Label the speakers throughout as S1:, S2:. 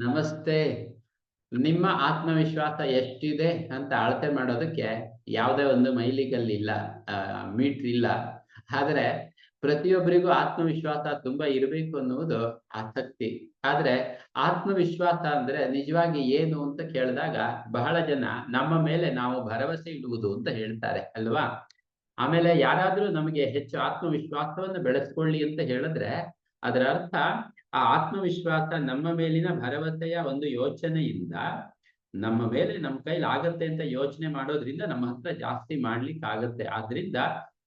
S1: ನಮಸ್ತೆ. ನಿಮ್ಮ ಆತ್ಮವಿಶ್ವಾಸ ಎಷ್ಟಿದೆ ಅಂತ ಅಳತೆ ಮಾಡೋದಕ್ಕೆ ಯಾವುದೇ ಒಂದು ಮೈಲಿಗಲ್ಲಿ ಇಲ್ಲ ಮೀಟ್ರ್ ಇಲ್ಲ. ಆದ್ರೆ ಪ್ರತಿಯೊಬ್ಬರಿಗೂ ಆತ್ಮವಿಶ್ವಾಸ ತುಂಬಾ ಇರಬೇಕು ಅನ್ನುವುದು ಆಸಕ್ತಿ. ಆದ್ರೆ ಆತ್ಮವಿಶ್ವಾಸ ಅಂದ್ರೆ ನಿಜವಾಗಿ ಏನು ಅಂತ ಕೇಳಿದಾಗ ಬಹಳ ಜನ ನಮ್ಮ ಮೇಲೆ ನಾವು ಭರವಸೆ ಇಡುವುದು ಅಂತ ಹೇಳ್ತಾರೆ, ಅಲ್ವಾ? ಆಮೇಲೆ ಯಾರಾದ್ರೂ ನಮಗೆ ಹೆಚ್ಚು ಆತ್ಮವಿಶ್ವಾಸವನ್ನು ಬೆಳೆಸ್ಕೊಳ್ಳಿ ಅಂತ ಹೇಳಿದ್ರೆ ಅದರ ಅರ್ಥ ಆ ಆತ್ಮವಿಶ್ವಾಸ ನಮ್ಮ ಮೇಲಿನ ಭರವಸೆಯ ಒಂದು ಯೋಚನೆಯಿಂದ ನಮ್ಮ ಮೇಲೆ ನಮ್ಮ ಕೈಲಿ ಆಗತ್ತೆ ಅಂತ ಯೋಚನೆ ಮಾಡೋದ್ರಿಂದ ನಮ್ಮ ಹತ್ರ ಜಾಸ್ತಿ ಮಾಡ್ಲಿಕ್ಕೆ ಆಗತ್ತೆ. ಆದ್ರಿಂದ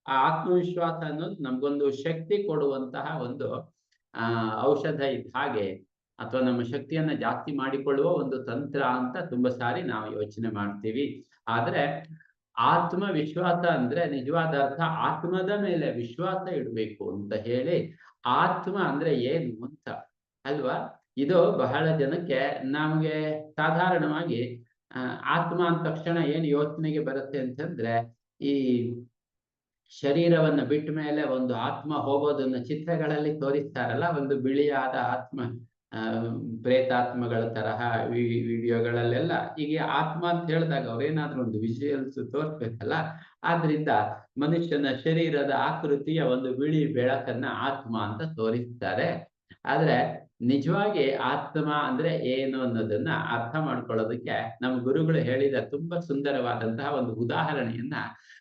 S1: ಆ ಆತ್ಮವಿಶ್ವಾಸ ಅನ್ನೋದು ನಮ್ಗೊಂದು ಶಕ್ತಿ ಕೊಡುವಂತಹ ಒಂದು, ಆ, ಔಷಧ ಇದ್ದ ಹಾಗೆ ಅಥವಾ ನಮ್ಮ ಶಕ್ತಿಯನ್ನ ಜಾಸ್ತಿ ಮಾಡಿಕೊಳ್ಳುವ ಒಂದು ತಂತ್ರ ಅಂತ ತುಂಬಾ ಸಾರಿ ನಾವು ಯೋಚನೆ ಮಾಡ್ತೀವಿ. ಆದ್ರೆ ಆತ್ಮವಿಶ್ವಾಸ ಅಂದ್ರೆ ನಿಜವಾದ ಅರ್ಥ ಆತ್ಮದ ಮೇಲೆ ವಿಶ್ವಾಸ ಇಡಬೇಕು ಅಂತ ಹೇಳಿ ಆತ್ಮ ಅಂದ್ರೆ ಏನು ಅಂತ ಅಲ್ವಾ? ಇದು ಬಹಳ ಜನಕ್ಕೆ ನಮಗೆ ಸಾಧಾರಣವಾಗಿ ಆತ್ಮ ಅಂದ ತಕ್ಷಣ ಏನು ಯೋಚನೆಗೆ ಬರುತ್ತೆ ಅಂತಂದ್ರೆ ಈ ಶರೀರವನ್ನ ಬಿಟ್ಟ ಮೇಲೆ ಒಂದು ಆತ್ಮ ಹೋಗೋದನ್ನ ಚಿತ್ರಗಳಲ್ಲಿ ತೋರಿಸ್ತಾರಲ್ಲ, ಒಂದು ಬಿಳಿಯಾದ ಆತ್ಮ ಪ್ರೇತಾತ್ಮಗಳ ತರಹ ವಿಡಿಯೋಗಳಲ್ಲೆಲ್ಲ ಹೀಗೆ ಆತ್ಮ ಅಂತ ಹೇಳಿದಾಗ ಅವ್ರೇನಾದ್ರೂ ಒಂದು ವಿಜುವಲ್ಸ್ ತೋರ್ಸ್ಬೇಕಲ್ಲ? ಆದ್ರಿಂದ ಮನುಷ್ಯನ ಶರೀರದ ಆಕೃತಿಯ ಒಂದು ಬಿಳಿ ಬೆಳಕನ್ನ ಆತ್ಮ ಅಂತ ತೋರಿಸ್ತಾರೆ. ಆದ್ರೆ ನಿಜವಾಗಿ ಆತ್ಮ ಅಂದ್ರೆ ಏನು ಅನ್ನೋದನ್ನ ಅರ್ಥ ಮಾಡ್ಕೊಳ್ಳೋದಕ್ಕೆ ನಮ್ಮ ಗುರುಗಳು ಹೇಳಿದ ತುಂಬಾ ಸುಂದರವಾದಂತಹ ಒಂದು ಉದಾಹರಣೆಯನ್ನ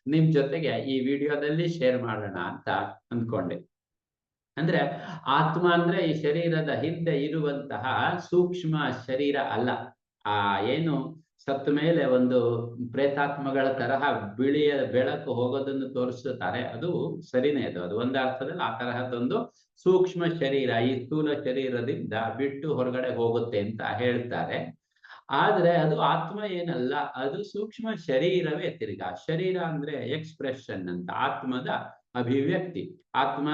S1: ನಿಮ್ ಜೊತೆಗೆ ಈ ವಿಡಿಯೋದಲ್ಲಿ ಶೇರ್ ಮಾಡೋಣ ಅಂತ ಅಂದ್ಕೊಂಡೆ. ಅಂದ್ರೆ ಆತ್ಮ ಅಂದ್ರೆ ಈ ಶರೀರದ ಹಿಂದೆ ಇರುವಂತಹ ಸೂಕ್ಷ್ಮ ಶರೀರ ಅಲ್ಲ. ಆ ಏನು ಸತ್ತ ಮೇಲೆ ಒಂದು ಪ್ರೇತಾತ್ಮಗಳ ತರಹ ಬಿಳಿಯ ಬೆಳಕು ಹೋಗೋದನ್ನು ತೋರಿಸುತ್ತಾರೆ. ಅದು ಸರಿನೇ ಅದು. ಅದು ಒಂದು ಅರ್ಥದಲ್ಲಿ ಆ ತರಹದೊಂದು ಸೂಕ್ಷ್ಮ ಶರೀರ ಈ ಸ್ಥೂಲ ಶರೀರದಿಂದ ಬಿಟ್ಟು ಹೊರಗಡೆ ಹೋಗುತ್ತೆ ಅಂತ ಹೇಳ್ತಾರೆ. ಆದ್ರೆ ಅದು ಆತ್ಮ ಏನಲ್ಲ, ಅದು ಸೂಕ್ಷ್ಮ ಶರೀರವೇ ತಿರ್ಗಾ. ಶರೀರ ಅಂದ್ರೆ ಎಕ್ಸ್ಪ್ರೆಷನ್ ಅಂತ. ಆತ್ಮದ ಅಭಿವ್ಯಕ್ತಿ. ಆತ್ಮ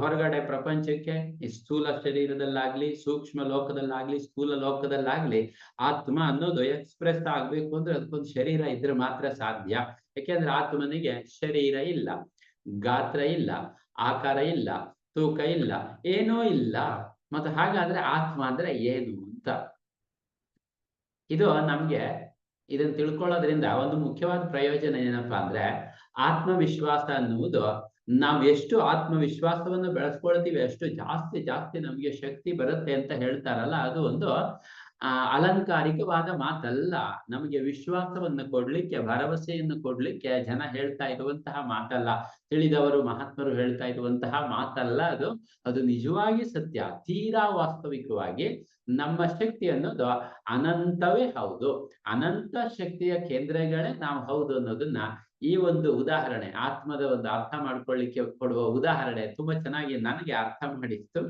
S1: ಹೊರಗಡೆ ಪ್ರಪಂಚಕ್ಕೆ ಸ್ಥೂಲ ಶರೀರದಲ್ಲಾಗ್ಲಿ, ಸೂಕ್ಷ್ಮ ಲೋಕದಲ್ಲಾಗ್ಲಿ, ಸ್ಥೂಲ ಲೋಕದಲ್ಲಾಗ್ಲಿ ಆತ್ಮ ಅನ್ನೋದು ಎಕ್ಸ್ಪ್ರೆಸ್ ಆಗ್ಬೇಕು ಅಂದ್ರೆ ಅದಕ್ಕೊಂದು ಶರೀರ ಇದ್ರೆ ಮಾತ್ರ ಸಾಧ್ಯ. ಯಾಕೆಂದ್ರೆ ಆತ್ಮನಿಗೆ ಶರೀರ ಇಲ್ಲ, ಗಾತ್ರ ಇಲ್ಲ, ಆಕಾರ ಇಲ್ಲ, ತೂಕ ಇಲ್ಲ, ಏನೂ ಇಲ್ಲ. ಮತ್ತೆ ಹಾಗಾದ್ರೆ ಆತ್ಮ ಅಂದ್ರೆ ಏನು ಅಂತ? ಇದು ನಮ್ಗೆ ಇದನ್ನ ತಿಳ್ಕೊಳ್ಳೋದ್ರಿಂದ ಒಂದು ಮುಖ್ಯವಾದ ಪ್ರಯೋಜನ ಏನಪ್ಪಾ ಅಂದ್ರೆ ಆತ್ಮವಿಶ್ವಾಸ ಅನ್ನುವುದು ನಾವು ಎಷ್ಟು ಆತ್ಮವಿಶ್ವಾಸವನ್ನು ಬೆಳೆಸ್ಕೊಳ್ತೀವಿ ಅಷ್ಟು ಜಾಸ್ತಿ ಜಾಸ್ತಿ ನಮಗೆ ಶಕ್ತಿ ಬರುತ್ತೆ ಅಂತ ಹೇಳ್ತಾರಲ್ಲ, ಅದು ಒಂದು, ಆ ಅಲಂಕಾರಿಕವಾದ ಮಾತಲ್ಲ. ನಮಗೆ ವಿಶ್ವಾಸವನ್ನು ಕೊಡ್ಲಿಕ್ಕೆ, ಭರವಸೆಯನ್ನು ಕೊಡ್ಲಿಕ್ಕೆ ಜನ ಹೇಳ್ತಾ ಇರುವಂತಹ ಮಾತಲ್ಲ. ತಿಳಿದವರು, ಮಹಾತ್ಮರು ಹೇಳ್ತಾ ಇರುವಂತಹ ಮಾತಲ್ಲ ಅದು. ಅದು ನಿಜವಾಗಿ ಸತ್ಯ. ತೀರಾ ವಾಸ್ತವಿಕವಾಗಿ ನಮ್ಮ ಶಕ್ತಿ ಅನ್ನೋದು ಅನಂತವೇ ಹೌದು. ಅನಂತ ಶಕ್ತಿಯ ಕೇಂದ್ರಗಳೇ ನಾವು ಹೌದು ಅನ್ನೋದನ್ನ ಈ ಒಂದು ಉದಾಹರಣೆ, ಆತ್ಮದ ಒಂದು ಅರ್ಥ ಮಾಡ್ಕೊಳ್ಳಿಕ್ಕೆ ಕೊಡುವ ಉದಾಹರಣೆ ತುಂಬಾ ಚೆನ್ನಾಗಿ ನನಗೆ ಅರ್ಥ ಮಾಡಿತ್ತು.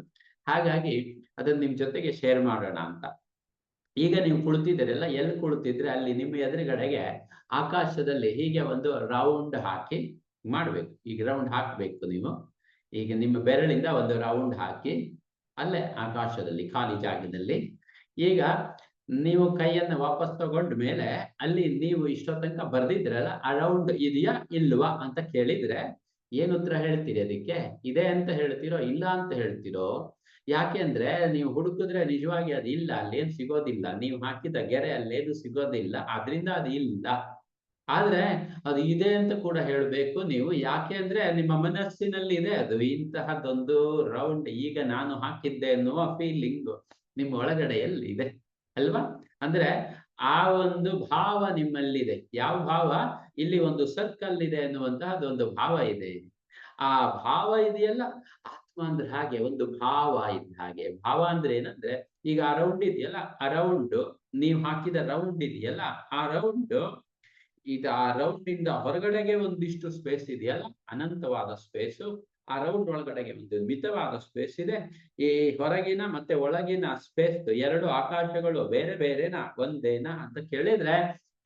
S1: ಹಾಗಾಗಿ ಅದನ್ನ ನಿಮ್ ಜೊತೆಗೆ ಶೇರ್ ಮಾಡೋಣ ಅಂತ. ಈಗ ನೀವು ಕುಳಿತಿದ್ದೀರಲ್ಲ, ಎಲ್ಲಿ ಕುಳಿತಿದ್ರೆ ಅಲ್ಲಿ ನಿಮ್ಮ ಎದುರುಗಡೆಗೆ ಆಕಾಶದಲ್ಲಿ ಹೀಗೆ ಒಂದು ರೌಂಡ್ ಹಾಕಿ ಮಾಡ್ಬೇಕು. ಈಗ ರೌಂಡ್ ಹಾಕ್ಬೇಕು ನೀವು. ಈಗ ನಿಮ್ಮ ಬೆರಳಿಂದ ಒಂದು ರೌಂಡ್ ಹಾಕಿ ಅಲ್ಲೇ ಆಕಾಶದಲ್ಲಿ, ಖಾಲಿ ಜಾಗದಲ್ಲಿ. ಈಗ ನೀವು ಕೈಯನ್ನ ವಾಪಸ್ ತಗೊಂಡ ಮೇಲೆ ಅಲ್ಲಿ ನೀವು ಇಷ್ಟೋ ತನಕ ಬರ್ದಿದ್ರಲ್ಲ ಅರೌಂಡ್ ಇದೆಯಾ ಇಲ್ವಾ ಅಂತ ಕೇಳಿದ್ರೆ, ಏನ್ ಉತ್ತರ ಹೇಳ್ತೀರಿ ಅದಕ್ಕೆ? ಇದೆ ಅಂತ ಹೇಳ್ತೀರೋ, ಇಲ್ಲ ಅಂತ ಹೇಳ್ತೀರೋ? ಯಾಕೆ ಅಂದ್ರೆ ನೀವು ಹುಡುಕಿದ್ರೆ ನಿಜವಾಗಿ ಅದು ಇಲ್ಲ, ಅಲ್ಲೇನು ಸಿಗೋದಿಲ್ಲ. ನೀವು ಹಾಕಿದ ಗೆರೆ ಅಲ್ಲೇನು ಸಿಗೋದಿಲ್ಲ, ಆದ್ರಿಂದ ಅದು ಇಲ್ಲ. ಆದ್ರೆ ಅದು ಇದೆ ಅಂತ ಕೂಡ ಹೇಳ್ಬೇಕು ನೀವು. ಯಾಕೆ ಅಂದ್ರೆ ನಿಮ್ಮ ಮನಸ್ಸಿನಲ್ಲಿ ಇದೆ ಅದು. ಇಂತಹದ್ದೊಂದು ರೌಂಡ್ ಈಗ ನಾನು ಹಾಕಿದ್ದೆ ಅನ್ನುವ ಫೀಲಿಂಗ್ ನಿಮ್ಮ ಒಳಗಡೆಯಲ್ಲಿ ಇದೆ ಅಲ್ವಾ? ಅಂದ್ರೆ ಆ ಒಂದು ಭಾವ ನಿಮ್ಮಲ್ಲಿದೆ. ಯಾವ ಭಾವ? ಇಲ್ಲಿ ಒಂದು ಸರ್ಕಲ್ ಇದೆ ಅನ್ನುವಂತಹದೊಂದು ಭಾವ ಇದೆ. ಆ ಭಾವ ಇದೆಯಲ್ಲ? ಆತ್ಮ ಅಂದ್ರೆ ಹಾಗೆ, ಒಂದು ಭಾವ ಇದ್ದ ಹಾಗೆ. ಭಾವ ಅಂದ್ರೆ ಏನಂದ್ರೆ, ಈಗ ಆ ರೌಂಡ್ ಇದೆಯಲ್ಲ? ಆ ರೌಂಡ್ ನೀವು ಹಾಕಿದ ರೌಂಡ್ ಇದೆಯಲ್ಲ? ಆ ರೌಂಡ್ ಇದು ಆ ರೌಂಡ್ ಇಂದ ಹೊರಗಡೆಗೆ ಒಂದಿಷ್ಟು ಸ್ಪೇಸ್ ಇದೆಯಲ್ಲ? ಅನಂತವಾದ ಸ್ಪೇಸು ಆ ರೌಂಡ್ ಒಳಗಡೆಗೆ ಒಂದು ಮಿತವಾದ ಸ್ಪೇಸ್ ಇದೆ. ಈ ಹೊರಗಿನ ಮತ್ತೆ ಒಳಗಿನ ಸ್ಪೇಸ್ ಎರಡು ಆಕಾಶಗಳು ಬೇರೆ ಬೇರೆನಾ ಒಂದೇನಾ ಅಂತ ಕೇಳಿದ್ರೆ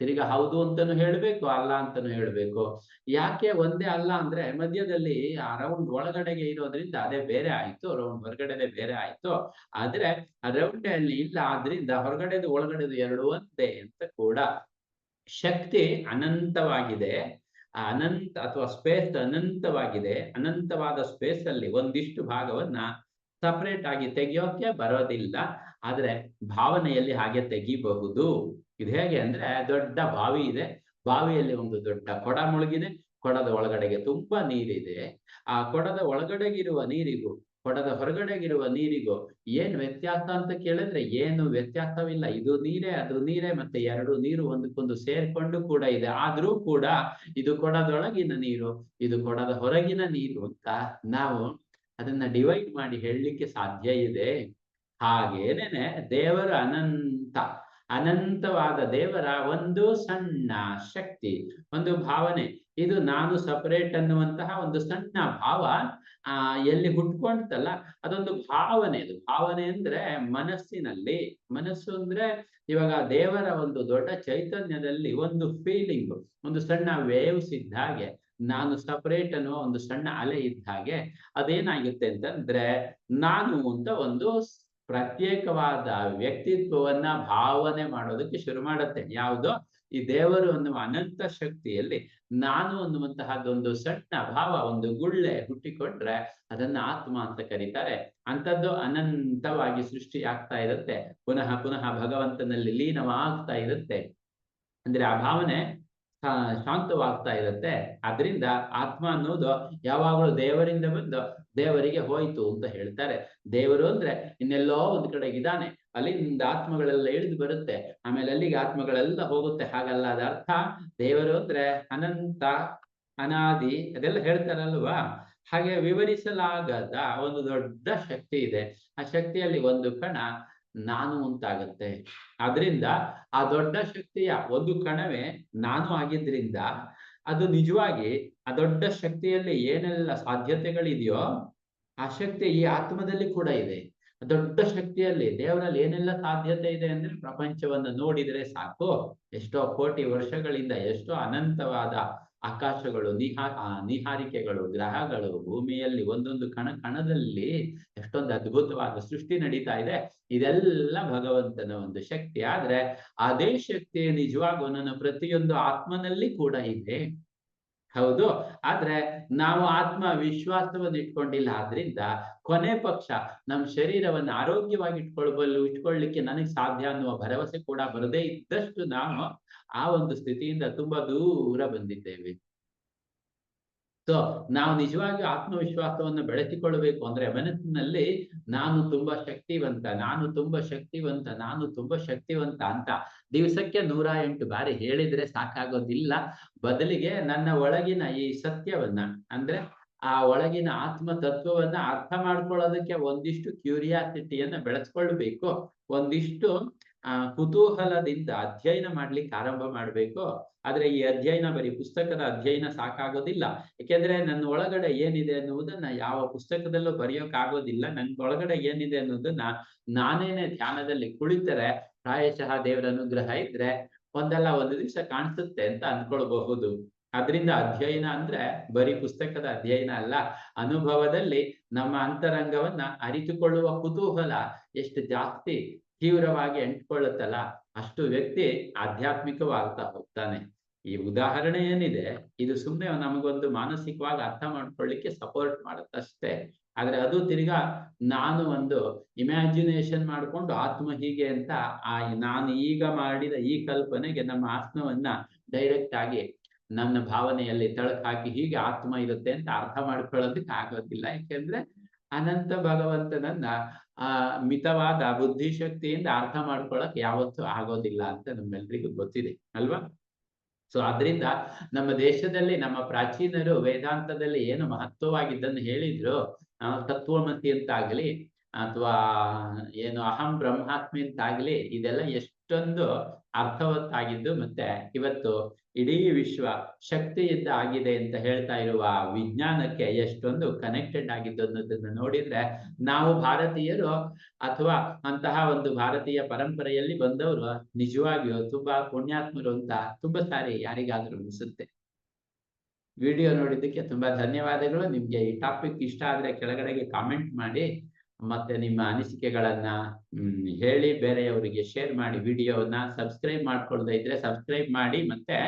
S1: ತಿರ್ಗಾ ಹೌದು ಅಂತಾನು ಹೇಳ್ಬೇಕು, ಅಲ್ಲ ಅಂತಾನು ಹೇಳ್ಬೇಕು. ಯಾಕೆ ಒಂದೇ ಅಲ್ಲ ಅಂದ್ರೆ ಮಧ್ಯದಲ್ಲಿ ಆ ರೌಂಡ್ ಒಳಗಡೆಗೆ ಇರೋದ್ರಿಂದ ಅದೇ ಬೇರೆ ಆಯ್ತು ರೌಂಡ್ ಹೊರಗಡೆದೆ ಬೇರೆ ಆಯ್ತು. ಆದ್ರೆ ಆ ರೌಂಡ್ ಅಲ್ಲಿ ಇಲ್ಲ ಆದ್ರಿಂದ ಹೊರಗಡೆದು ಒಳಗಡೆದು ಎರಡು ಒಂದೇ ಅಂತ ಕೂಡ ಶಕ್ತಿ ಅನಂತವಾಗಿದೆ. ಆ ಅನಂತ ಅಥವಾ ಸ್ಪೇಸ್ ಅನಂತವಾಗಿದೆ. ಅನಂತವಾದ ಸ್ಪೇಸ್ ಅಲ್ಲಿ ಒಂದಿಷ್ಟು ಭಾಗವನ್ನ ಸಪರೇಟ್ ಆಗಿ ತೆಗೆಯೋಕೆ ಬರೋದಿಲ್ಲ. ಆದ್ರೆ ಭಾವನೆಯಲ್ಲಿ ಹಾಗೆ ತೆಗಿಬಹುದು. ಇದು ಹೇಗೆ ಅಂದ್ರೆ ದೊಡ್ಡ ಬಾವಿ ಇದೆ. ಬಾವಿಯಲ್ಲಿ ಒಂದು ದೊಡ್ಡ ಕೊಡ ಮುಳುಗಿದೆ. ಕೊಡದ ಒಳಗಡೆಗೆ ತುಂಬಾ ನೀರಿದೆ. ಆ ಕೊಡದ ಒಳಗಡೆಗಿರುವ ನೀರಿಗೂ ಕೊಡದ ಹೊರಗಡೆಗಿರುವ ನೀರಿಗೂ, ಏನ್ ವ್ಯತ್ಯಾಸ ಅಂತ ಕೇಳಿದ್ರೆ ಏನು ವ್ಯತ್ಯಾಸವಿಲ್ಲ. ಇದು ನೀರೇ, ಅದು ನೀರೇ ಮತ್ತೆ ಎರಡು ನೀರು ಒಂದಕ್ಕೊಂದು ಸೇರ್ಕೊಂಡು ಕೂಡ ಇದೆ. ಆದ್ರೂ ಕೂಡ ಇದು ಕೊಡದೊಳಗಿನ ನೀರು, ಇದು ಕೊಡದ ಹೊರಗಿನ ನೀರು ಅಂತ ನಾವು ಅದನ್ನ ಡಿವೈಡ್ ಮಾಡಿ ಹೇಳಲಿಕ್ಕೆ ಸಾಧ್ಯ ಇದೆ. ಹಾಗೇನೇನೆ ದೇವರು ಅನಂತ, ಅನಂತವಾದ ದೇವರ ಒಂದು ಸಣ್ಣ ಶಕ್ತಿ, ಒಂದು ಭಾವನೆ. ಇದು ನಾನು ಸಪರೇಟ್ ಅನ್ನುವಂತಹ ಒಂದು ಸಣ್ಣ ಭಾವ, ಆ, ಎಲ್ಲಿ ಹುಟ್ಕೊಂಡ್ತಲ್ಲ ಅದೊಂದು ಭಾವನೆ ಅದು. ಭಾವನೆ ಅಂದ್ರೆ ಮನಸ್ಸಿನಲ್ಲಿ. ಮನಸ್ಸು ಅಂದ್ರೆ ಇವಾಗ ದೇವರ ಒಂದು ದೊಡ್ಡ ಚೈತನ್ಯದಲ್ಲಿ ಒಂದು ಫೀಲಿಂಗ್ ಒಂದು ಸಣ್ಣ ವೇವ್ಸ್ ಇದ್ದಾಗೆ ನಾನು ಸಪರೇಟ್ ಅನ್ನುವ ಒಂದು ಸಣ್ಣ ಅಲೆ ಇದ್ದ ಹಾಗೆ, ಅದೇನಾಗುತ್ತೆ ಅಂತಂದ್ರೆ, ನಾನು ಅಂತ ಒಂದು ಪ್ರತ್ಯೇಕವಾದ ವ್ಯಕ್ತಿತ್ವವನ್ನ ಭಾವನೆ ಮಾಡೋದಕ್ಕೆ ಶುರು ಮಾಡುತ್ತೆ ಯಾವುದೋ? ಈ ದೇವರು ಅನ್ನುವ ಅನಂತ ಶಕ್ತಿಯಲ್ಲಿ ನಾನು ಅನ್ನುವಂತಹದ್ದೊಂದು ಸಣ್ಣ ಭಾವ, ಒಂದು ಗುಳ್ಳೆ ಹುಟ್ಟಿಕೊಂಡ್ರೆ ಅದನ್ನ ಆತ್ಮ ಅಂತ ಕರೀತಾರೆ. ಅಂಥದ್ದು ಅನಂತವಾಗಿ ಸೃಷ್ಟಿ ಆಗ್ತಾ ಇರುತ್ತೆ. ಪುನಃ ಪುನಃ ಭಗವಂತನಲ್ಲಿ ಲೀನವಾಗ್ತಾ ಇರುತ್ತೆ. ಅಂದ್ರೆ ಆ ಭಾವನೆ ಶಾಂತವಾಗ್ತಾ ಇರುತ್ತೆ. ಅದರಿಂದ ಆತ್ಮ ಅನ್ನೋದು ಯಾವಾಗಲೂ ದೇವರಿಂದ ಬಂದು ದೇವರಿಗೆ ಹೋಯ್ತು ಅಂತ ಹೇಳ್ತಾರೆ. ದೇವರು ಅಂದ್ರೆ ಇನ್ನೆಲ್ಲೋ ಒಂದ್ ಕಡೆಗಿದ್ದಾನೆ ಅಲ್ಲಿಂದ ಆತ್ಮಗಳೆಲ್ಲ ಇಳಿದು ಬರುತ್ತೆ. ಆಮೇಲೆ ಅಲ್ಲಿಗೆ ಆತ್ಮಗಳೆಲ್ಲ ಹೋಗುತ್ತೆ. ಹಾಗಲ್ಲ, ಅದ ಅರ್ಥ. ದೇವರು ಅಂದ್ರೆ ಅನಂತ, ಅನಾದಿ, ಅದೆಲ್ಲ ಹೇಳ್ತಾರಲ್ವಾ? ಹಾಗೆ ವಿವರಿಸಲಾಗದ ಒಂದು ದೊಡ್ಡ ಶಕ್ತಿ ಇದೆ. ಆ ಶಕ್ತಿಯಲ್ಲಿ ಒಂದು ಕಣ ನಾನು ಅಂತಾಗತ್ತೆ ಅದರಿಂದ ಆ ದೊಡ್ಡ ಶಕ್ತಿಯ ಒಂದು ಕಣವೇ ನಾನು ಆಗಿದ್ರಿಂದ ಅದು ನಿಜವಾಗಿ ಆ ದೊಡ್ಡ ಶಕ್ತಿಯಲ್ಲಿ ಏನೆಲ್ಲ ಸಾಧ್ಯತೆಗಳಿದೆಯೋ ಆ ಶಕ್ತಿ ಈ ಆತ್ಮದಲ್ಲಿ ಕೂಡ ಇದೆ. ದೊಡ್ಡ ಶಕ್ತಿಯಲ್ಲಿ ದೇವರಲ್ಲಿ ಏನೆಲ್ಲ ಸಾಧ್ಯತೆ ಇದೆ ಅಂದ್ರೆ ಪ್ರಪಂಚವನ್ನು ನೋಡಿದ್ರೆ ಸಾಕು. ಎಷ್ಟೋ ಕೋಟಿ ವರ್ಷಗಳಿಂದ ಎಷ್ಟೋ ಅನಂತವಾದ ಆಕಾಶಗಳು, ನಿಹಾ ನಿಹಾರಿಕೆಗಳು, ಗ್ರಹಗಳು ಭೂಮಿಯಲ್ಲಿ ಒಂದೊಂದು ಕಣ, ಕಣದಲ್ಲಿ ಎಷ್ಟೊಂದು ಅದ್ಭುತವಾದ ಸೃಷ್ಟಿ ನಡೀತಾ ಇದೆ. ಇದೆಲ್ಲ ಭಗವಂತನ ಒಂದು ಶಕ್ತಿ. ಆದ್ರೆ ಅದೇ ಶಕ್ತಿ ನಿಜವಾಗೂ ನನ್ನ ಪ್ರತಿಯೊಂದು ಆತ್ಮನಲ್ಲಿ ಕೂಡ ಇದೆ. ಹೌದು. ಆದ್ರೆ ನಾವು ಆತ್ಮ ವಿಶ್ವಾಸವನ್ನು ಇಟ್ಕೊಂಡಿಲ್ಲ. ಆದ್ರಿಂದ ಕೊನೆ ಪಕ್ಷ ನಮ್ಮ ಶರೀರವನ್ನು ಆರೋಗ್ಯವಾಗಿ ಇಟ್ಕೊಳ್ಬಲ್ಲು ಇಟ್ಕೊಳ್ಳಿಕ್ಕೆ ನನಗೆ ಸಾಧ್ಯ ಅನ್ನುವ ಭರವಸೆ ಕೂಡ ಬರದೇ ಇದ್ದಷ್ಟು ನಾವು ಆ ಒಂದು ಸ್ಥಿತಿಯಿಂದ ತುಂಬಾ ದೂರ ಬಂದಿದ್ದೇವೆ. ಸೊ ನಾವು ನಿಜವಾಗಿ ಆತ್ಮವಿಶ್ವಾಸವನ್ನು ಬೆಳೆಸಿಕೊಳ್ಳಬೇಕು ಅಂದ್ರೆ ಮನಸ್ಸಿನಲ್ಲಿ ನಾನು ತುಂಬಾ ಶಕ್ತಿವಂತ, ನಾನು ತುಂಬಾ ಶಕ್ತಿವಂತ, ನಾನು ತುಂಬಾ ಶಕ್ತಿವಂತ ಅಂತ ದಿವಸಕ್ಕೆ ನೂರ ಎಂಟು ಬಾರಿ ಹೇಳಿದ್ರೆ ಸಾಕಾಗೋದಿಲ್ಲ. ಬದಲಿಗೆ ನನ್ನ ಒಳಗಿನ ಈ ಸತ್ಯವನ್ನ ಅಂದ್ರೆ ಆ ಒಳಗಿನ ಆತ್ಮ ತತ್ವವನ್ನ ಅರ್ಥ ಮಾಡ್ಕೊಳ್ಳೋದಕ್ಕೆ ಒಂದಿಷ್ಟು ಕ್ಯೂರಿಯಾಸಿಟಿಯನ್ನ ಬೆಳೆಸ್ಕೊಳ್ಬೇಕು. ಒಂದಿಷ್ಟು ಆ, ಕುತೂಹಲದಿಂದ ಅಧ್ಯಯನ ಮಾಡ್ಲಿಕ್ಕೆ ಆರಂಭ ಮಾಡ್ಬೇಕು? ಆದ್ರೆ ಈ ಅಧ್ಯಯನ ಬರೀ ಪುಸ್ತಕದ ಅಧ್ಯಯನ ಸಾಕಾಗೋದಿಲ್ಲ. ಯಾಕೆಂದ್ರೆ ನನ್ನ ಒಳಗಡೆ ಏನಿದೆ ಅನ್ನುವುದನ್ನ ಯಾವ ಪುಸ್ತಕದಲ್ಲೂ ಬರೆಯೋಕ್ ಆಗೋದಿಲ್ಲ ನನ್ ಒಳಗಡೆ ಏನಿದೆ ಅನ್ನೋದನ್ನ ನಾನೇನೆ ಧ್ಯಾನದಲ್ಲಿ ಕುಳಿತರೆ, ಪ್ರಾಯಶಃ ದೇವರ ಅನುಗ್ರಹ ಇದ್ರೆ ಒಂದಲ್ಲ ಒಂದು ದಿವಸ ಕಾಣಿಸುತ್ತೆ ಅಂತ ಅನ್ಕೊಳ್ಬಹುದು ಅದರಿಂದ ಅಧ್ಯಯನ ಅಂದ್ರೆ ಬರೀ ಪುಸ್ತಕದ ಅಧ್ಯಯನ ಅಲ್ಲ. ಅನುಭವದಲ್ಲಿ ನಮ್ಮ ಅಂತರಂಗವನ್ನ ಅರಿತುಕೊಳ್ಳುವ ಕುತೂಹಲ ಎಷ್ಟು ಜಾಸ್ತಿ ತೀವ್ರವಾಗಿ ಅಂಟ್ಕೊಳ್ಳುತ್ತಲ್ಲ, ಅಷ್ಟು ವ್ಯಕ್ತಿ ಆಧ್ಯಾತ್ಮಿಕವಾಗ್ತಾ ಹೋಗ್ತಾನೆ. ಈ ಉದಾಹರಣೆ ಏನಿದೆ, ಇದು ಸುಮ್ಮನೆ ನಮಗೊಂದು ಮಾನಸಿಕವಾಗಿ ಅರ್ಥ ಮಾಡ್ಕೊಳ್ಳಿಕ್ಕೆ ಸಪೋರ್ಟ್ ಮಾಡುತ್ತಷ್ಟೇ. ಆದ್ರೆ ಅದು ತಿರ್ಗಾ ನಾನು ಒಂದು ಇಮ್ಯಾಜಿನೇಷನ್ ಮಾಡ್ಕೊಂಡು ಆತ್ಮ ಹೀಗೆ ಅಂತ ಆ ನಾನು ಈಗ ಮಾಡಿದ ಈ ಕಲ್ಪನೆಗೆ ನಮ್ಮ ಆತ್ಮವನ್ನ ಡೈರೆಕ್ಟ್ ಆಗಿ ನನ್ನ ಭಾವನೆಯಲ್ಲಿ ತಳಕ್ ಹಾಕಿ ಹೀಗೆ ಆತ್ಮ ಇರುತ್ತೆ ಅಂತ ಅರ್ಥ ಮಾಡ್ಕೊಳ್ಳೋದಕ್ಕೆ ಆಗೋದಿಲ್ಲ ಯಾಕೆಂದ್ರೆ ಅನಂತ ಭಗವಂತನನ್ನ, ಆ, ಮಿತವಾದ ಬುದ್ಧಿಶಕ್ತಿಯಿಂದ ಅರ್ಥ ಮಾಡ್ಕೊಳಕ್ ಯಾವತ್ತೂ ಆಗೋದಿಲ್ಲ ಅಂತ ನಮ್ಮೆಲ್ರಿಗೂ ಗೊತ್ತಿದೆ, ಅಲ್ವಾ? ಸೊ ಅದರಿಂದ ನಮ್ಮ ದೇಶದಲ್ಲಿ ನಮ್ಮ ಪ್ರಾಚೀನರು ವೇದಾಂತದಲ್ಲಿ ಏನು ಮಹತ್ವವಾಗಿದ್ದನ್ನು ಹೇಳಿದ್ರು ತತ್ವಮತಿ ಅಂತಾಗ್ಲಿ ಅಥವಾ ಏನು ಅಹಂ ಬ್ರಹ್ಮಾತ್ಮಿ ಅಂತಾಗ್ಲಿ ಇದೆಲ್ಲ ಎಷ್ಟೊಂದು ಅರ್ಥವತ್ತಾಗಿದ್ದು ಮತ್ತೆ ಇವತ್ತು ಇಡೀ ವಿಶ್ವ ಶಕ್ತಿಯಿಂದ ಆಗಿದೆ ಅಂತ ಹೇಳ್ತಾ ಇರುವ ವಿಜ್ಞಾನಕ್ಕೆ ಎಷ್ಟೊಂದು ಕನೆಕ್ಟೆಡ್ ಆಗಿದ್ದು ಅನ್ನೋದನ್ನ ನೋಡಿದ್ರೆ ನಾವು ಭಾರತೀಯರು ಅಥವಾ ಅಂತಹ ಒಂದು ಭಾರತೀಯ ಪರಂಪರೆಯಲ್ಲಿ ಬಂದವರು ನಿಜವಾಗಿಯೂ ತುಂಬಾ ಪುಣ್ಯಾತ್ಮರು ಅಂತ ತುಂಬಾ ಸಾರಿ ಯಾರಿಗಾದ್ರೂ ಅನಿಸುತ್ತೆ. ವಿಡಿಯೋ ನೋಡಿದ್ದಕ್ಕೆ ತುಂಬಾ ಧನ್ಯವಾದಗಳು. ನಿಮ್ಗೆ ಈ ಟಾಪಿಕ್ ಇಷ್ಟ ಆದ್ರೆ ಕೆಳಗಡೆಗೆ ಕಾಮೆಂಟ್ ಮಾಡಿ. ಮತ್ತೆ ನಿಮ್ಮ ಅನಿಸಿಕೆಗಳನ್ನ ಹೇಳಿ, ಬೇರೆಯವರಿಗೆ ಶೇರ್ ಮಾಡಿ ವಿಡಿಯೋವನ್ನ ಸಬ್ಸ್ಕ್ರೈಬ್ ಮಾಡ್ಕೊಳ್ತಾ ಇದ್ರೆ ಸಬ್ಸ್ಕ್ರೈಬ್ ಮಾಡಿ ಮತ್ತೆ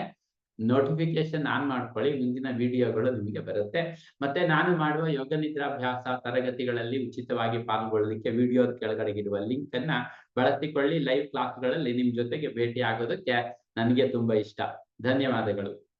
S1: ನೋಟಿಫಿಕೇಶನ್ ಆನ್ ಮಾಡ್ಕೊಳ್ಳಿ. ಮುಂದಿನ ವಿಡಿಯೋಗಳು ನಿಮಗೆ ಬರುತ್ತೆ. ಮತ್ತೆ ನಾನು ಮಾಡುವ ಯೋಗ ನಿದ್ರಾಭ್ಯಾಸ ತರಗತಿಗಳಲ್ಲಿ ಉಚಿತವಾಗಿ ಪಾಲ್ಗೊಳ್ಳಲಿಕ್ಕೆ ವಿಡಿಯೋದ ಕೆಳಗಡೆಗಿರುವ ಲಿಂಕ್ ಅನ್ನ ಬಳಸಿಕೊಳ್ಳಿ. ಲೈವ್ ಕ್ಲಾಸ್ಗಳಲ್ಲಿ ನಿಮ್ ಜೊತೆಗೆ ಭೇಟಿ ಆಗೋದಕ್ಕೆ ನನಗೆ ತುಂಬಾ ಇಷ್ಟ. ಧನ್ಯವಾದಗಳು.